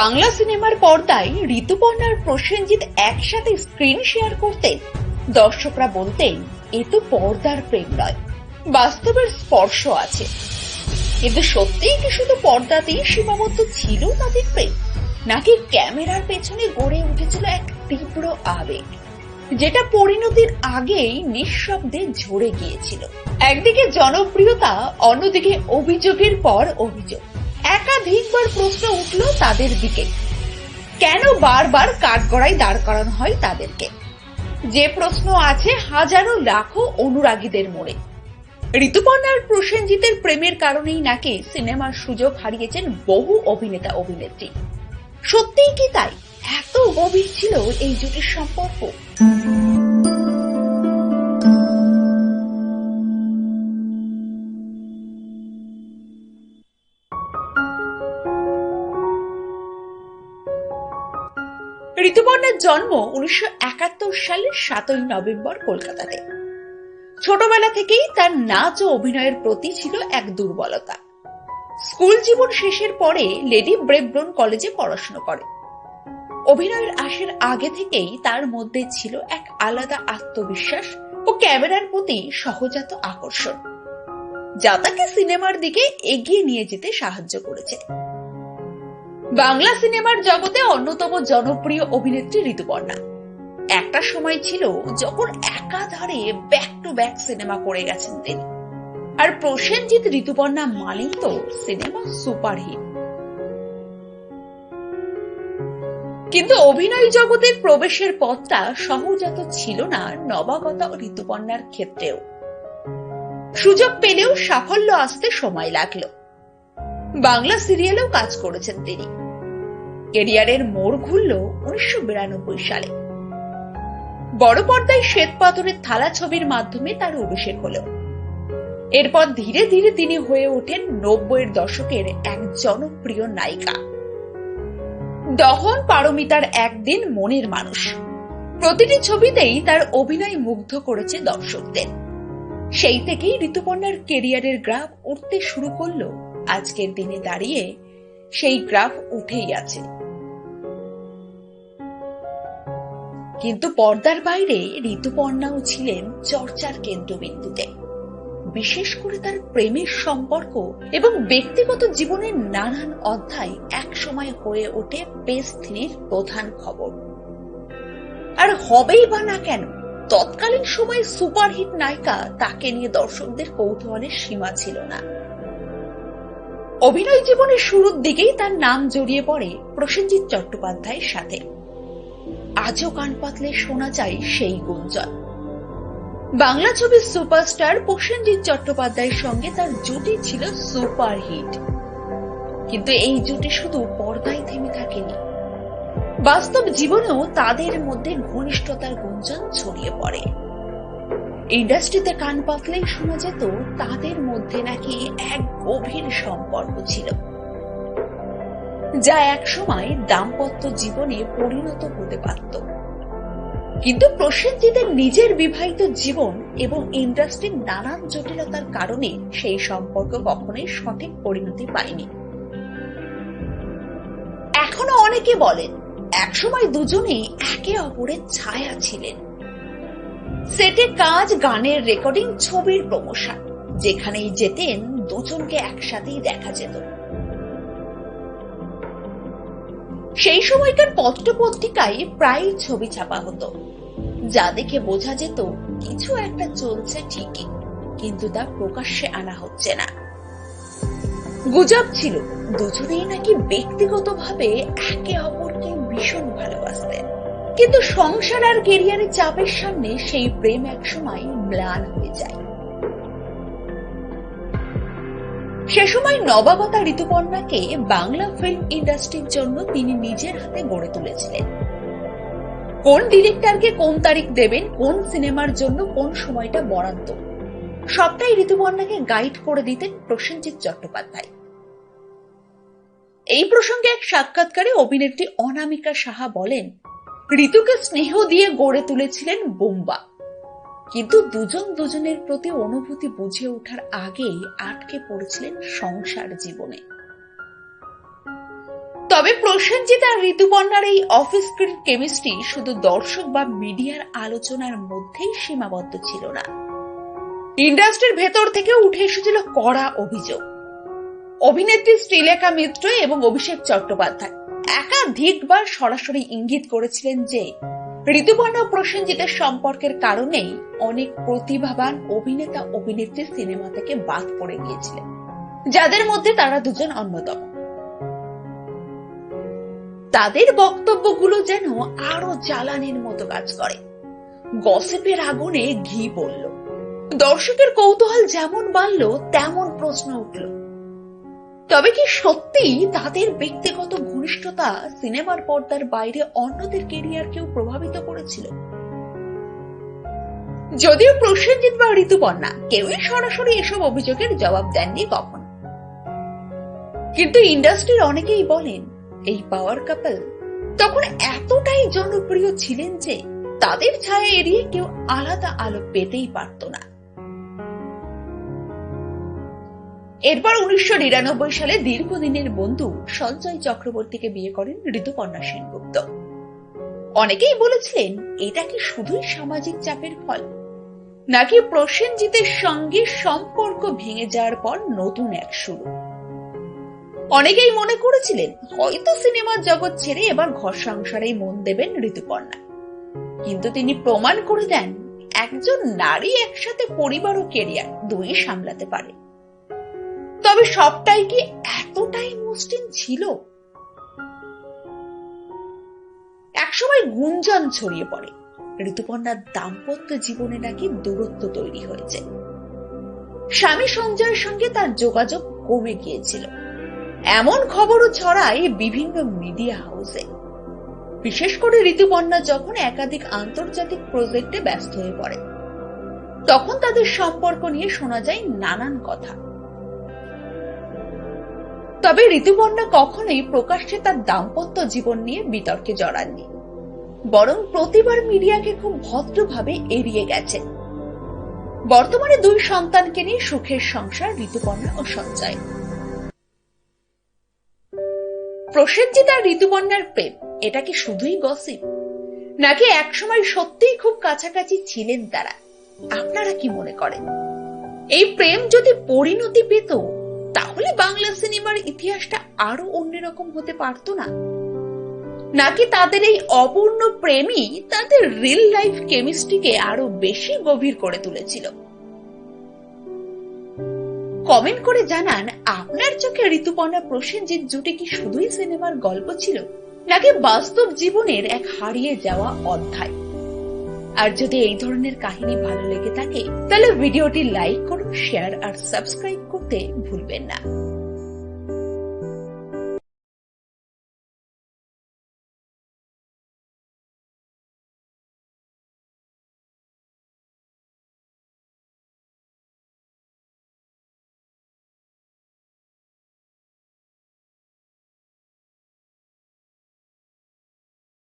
বাংলা সিনেমার পর্দায় ঋতুপর্ণার প্রসেনজিৎ একসাথে স্ক্রিন শেয়ার করতেন। দর্শকরা বলতেন, এ তো পর্দার প্রেম নয়, বাস্তবের স্পর্শ আছে। কিন্তু সত্যিই কি শুধু পর্দাতেই সীমাবদ্ধ ছিল তাদের প্রেম, নাকি ক্যামেরার পেছনে গড়ে উঠেছিল এক তীব্র আবেগ, যেটা পরিণতির আগেই নিঃশব্দে ঝরে গিয়েছিল? একদিকে জনপ্রিয়তা, অন্যদিকে অভিযোগের পর অভিযোগ। একাধিকবার প্রশ্ন উঠল তাদের দিকে। কেন বারবার কাঠগড়ায় দাঁড় করানো হয় তাদেরকে? যে প্রশ্ন আছে হাজারো লাখো অনুরাগীদের মনে ঋতুপর্ণার প্রসেনজিতের প্রেমের কারণেই নাকি সিনেমার সুযোগ হারিয়েছেন বহু অভিনেতা অভিনেত্রী। সত্যিই কি তাই? এত গভীর ছিল এই জুটির সম্পর্ক? ঋতুপর্ণার জন্ম উনিশশো একাত্তর সালের সাতই নভেম্বর কলকাতাতে। ছোটবেলা থেকেই তার নাচ ও অভিনয়ের প্রতি ছিল এক দুর্বলতা। স্কুল জীবন শেষের পরে লেডি ব্রেব্রন কলেজে পড়াশোনা করে। অভিনয়ের আসার আগে থেকেই তার মধ্যে ছিল এক আলাদা আত্মবিশ্বাস ও ক্যামেরার প্রতি সহজাত আকর্ষণ, যা তাকে সিনেমার দিকে এগিয়ে নিয়ে যেতে সাহায্য করেছে। বাংলা সিনেমার জগতে অন্যতম জনপ্রিয় অভিনেত্রী ঋতুপর্ণা। একটা সময় ছিল যখন একাধারে ব্যাক টু ব্যাক সিনেমা করে গেছেন তিনি। আর প্রসেনজিৎ ঋতুপর্ণা মানেই তো সিনেমা সুপারহিট। কিন্তু অভিনয় জগতের প্রবেশের পথটা সহজাত ছিল না নবাগত ঋতুপর্ণার ক্ষেত্রেও। সুযোগ পেলেও সাফল্য আসতে সময় লাগল। বাংলা সিরিয়ালেও কাজ করেছেন তিনি। কেরিয়ারের মোড় ঘুরল উনিশশো বিরানব্বই সালে। বড় পর্দায় শ্বেত পাথরের থালা ছবির মাধ্যমে তার অভিষেক হলো। এরপর ধীরে ধীরে তিনি হয়ে ওঠেন নব্বইয়ের দশকের এক জনপ্রিয় নায়িকা। দহন পারমিতার একদিন মনের মানুষ। প্রতিটি ছবিতেই তার অভিনয় মুগ্ধ করেছে দর্শকদের। সেই থেকেই ঋতুপর্ণার কেরিয়ারের গ্রাফ উঠতে শুরু করল। আজকের দিনে দাঁড়িয়ে সেই গ্রাফ উঠেই আছে। কিন্তু পর্দার বাইরে ঋতুপর্ণাও ছিলেন চর্চার কেন্দ্রবিন্দুতে। বিশেষ করে তার প্রেমের সম্পর্ক এবং ব্যক্তিগত জীবনের নানান অধ্যায় একসময় হয়ে ওঠে থ্রির প্রধান খবর। আর হবেই বা না কেন, তৎকালীন সময় সুপারহিট নায়িকা তাকে নিয়ে দর্শকদের কৌতূহলের সীমা ছিল না। অভিনয় জীবনের শুরুর দিকেই তার নাম জড়িয়ে পড়ে প্রসেনজিৎ চট্টোপাধ্যায়ের সাথে। আজও কান পাতলে শোনা যায় সেই গুঞ্জন। বাংলা ছবির সুপারস্টার প্রসেনজিৎ চট্টোপাধ্যায়ের সঙ্গে তার জুটি ছিল সুপারহিট। কিন্তু এই জুটি শুধু পর্দায় থেমে থাকেনি। বাস্তব জীবনেও তাদের মধ্যে ঘনিষ্ঠতার গুঞ্জন ছড়িয়ে পড়ে। ইন্ডাস্ট্রিতে কান পাতলেই শোনা যেত, তাদের মধ্যে নাকি এক গভীর সম্পর্ক ছিল। যা একসময় দাম্পত্য জীবনে পরিণত হতে পারত। কিন্তু প্রসেনজিতের নিজের বিবাহিত জীবন এবং ইন্ডাস্ট্রির নানান জটিলতার কারণে সেই সম্পর্ক কখনোই সঠিক পরিণতি পায়নি। এখনও অনেকে বলেন, একসময় দুজনেই একে অপরের ছায়া ছিলেন। সেটে কাজ, গানের রেকর্ডিং, ছবির প্রমোশন, যেখানেই যেতেন, দুজনকে একসাথেই দেখা যেত। সেই সময়কার পত্রপত্রিকায় প্রায় ছবি ছাপা হতো। যা দেখে বোঝা যেত, কিছু একটা চলছে ঠিকই, কিন্তু তা প্রকাশ্যে আনা হচ্ছে না। গুজব ছিল, দুজনেই নাকি ব্যক্তিগতভাবে একে অপরকে ভীষণ ভালোবাসতেন। কিন্তু সংসার আর কেরিয়ারের চাপের সামনে সেই প্রেম একসময় ম্লান হয়ে যায়। সে সময় নবাগতা ঋতুপর্ণাকে বাংলা ফিল্ম ইন্ডাস্ট্রির জন্য তিনি নিজের হাতে গড়ে তুলেছিলেন। কোন ডিরেক্টরকে কোন তারিখ দেবেন, কোন সিনেমার জন্য কোন সময়টা বরাদ্দ? সবটাই ঋতুপর্ণাকে গাইড করে দিতেন প্রসেনজিৎ চট্টোপাধ্যায়। এই প্রসঙ্গে এক সাক্ষাৎকারে অভিনেত্রী অনামিকা সাহা বলেন, ঋতুকে স্নেহ দিয়ে গড়ে তুলেছিলেন বোম্বা। কিন্তু দুজন দুজনের প্রতি অনুভূতি বুঝে ওঠার আগেই আটকে পড়েছিলেন সংসার জীবনে। তবে প্রসেনজিৎ আর ঋতুপর্ণার এই অফ স্ক্রিন কেমিস্ট্রি শুধু দর্শক বা মিডিয়ার আলোচনার মধ্যেই সীমাবদ্ধ ছিল না। ইন্ডাস্ট্রির ভেতর থেকে উঠে এসেছিল কড়া অভিযোগ। অভিনেত্রী শ্রীলেখা মিত্র এবং অভিষেক চট্টোপাধ্যায়। একাধিকবার সরাসরি ইঙ্গিত করেছিলেন যে ঋতুপর্ণ প্রসেনজিতের সম্পর্কের কারণেই অনেক প্রতিভাবান অভিনেতা, অভিনেত্রী সিনেমা থেকে বাদ পড়ে গিয়েছিলেন, যাদের মধ্যে তারা দুজন অন্যতম। তাদের বক্তব্যগুলো যেন আরও জ্বালানির মতো কাজ করে। গসিপের আগুনে ঘি পড়ল দর্শকের কৌতূহল যেমন বাড়ল, তেমন প্রশ্ন উঠল। তবে কি সত্যি তাদের ব্যক্তিগত ঘনিষ্ঠতা সিনেমার পর্দার বাইরে অন্যদের কেরিয়ারকেও প্রভাবিত করেছিল। যদিও প্রসেনজিৎ বা ঋতুপর্ণা কেউই সরাসরি এসব অভিযোগের জবাব দেননি কখন। কিন্তু ইন্ডাস্ট্রির অনেকেই বলেন, এই পাওয়ার কাপল তখন এতটাই জনপ্রিয় ছিলেন যে তাদের ছায়া এড়িয়ে কেউ আলাদা আলো পেতেই পারত না। এরপর উনিশশো নিরানব্বই সালে দীর্ঘদিনের বন্ধু সঞ্জয় চক্রবর্তীকে বিয়ে করেন ঋতুপর্ণা সেনগুপ্ত। অনেকেই বলেছিলেন এটা কি শুধুই সামাজিক চাপের ফল? নাকি প্রসেনজিতের সঙ্গে সম্পর্ক ভেঙে যাওয়ার পর নতুন এক শুরু? অনেকেই মনে করেছিলেন, হয়তো সিনেমার জগৎ ছেড়ে এবার ঘর সংসারেই মন দেবেন ঋতুপর্ণা। কিন্তু তিনি প্রমাণ করে দেন, একজন নারী একসাথে পরিবার ও কেরিয়ার দুই সামলাতে পারে। তবে সবটাই কি এতটাই মসৃণ ছিল? একসময় গুঞ্জন ছড়িয়ে পড়ে। ঋতুপর্ণার দাম্পত্য জীবনে নাকি দূরত্ব তৈরি হয়েছে। স্বামী সঞ্জয়ের সঙ্গে তার যোগাযোগ কমে গিয়েছিল। এমন খবরও ছড়ায় বিভিন্ন মিডিয়া হাউসে। বিশেষ করে ঋতুপর্ণা যখন একাধিক আন্তর্জাতিক প্রজেক্টে ব্যস্ত হয়ে পড়ে, তখন তাদের সম্পর্ক নিয়ে শোনা যায় নানান কথা। তবে ঋতুপর্ণা কখনোই প্রকাশ্যে তার দাম্পত্য জীবন নিয়ে বিতর্কে জড়াননি। বরং প্রতিবার মিডিয়াকে খুব ভদ্রভাবে এড়িয়ে গেছেন বর্তমানে দুই সন্তানকে নিয়ে সুখের সংসার, ঋতুপর্ণা ও সঞ্জয়। প্রসেনজিৎ আর ঋতুপর্ণার প্রেম, এটা কি শুধুই গসিপ? নাকি একসময় সত্যিই খুব কাছাকাছি ছিলেন তারা? আপনারা কি মনে করেন? এই প্রেম যদি পরিণতি পেত তাহলে বাংলা সিনেমার ইতিহাসটা আরও অন্যরকম হতে পারত না? নাকি তাদের এই অপূর্ণ প্রেমই তাদের রিল লাইফ কেমিস্ট্রিকে আরও বেশি গভীর করে তুলেছিল? কমেন্ট করে জানান, আপনার চোখে ঋতুপর্ণা প্রসেনজিৎ জুটি কি শুধুই সিনেমার গল্প ছিল, নাকি বাস্তব জীবনের এক হারিয়ে যাওয়া অধ্যায়? আর যদি এই ধরনের কাহিনী ভালো লেগে থাকে, তাহলে ভিডিওটি লাইক করুন শেয়ার আর সাবস্ক্রাইব করতে ভুলবেন না।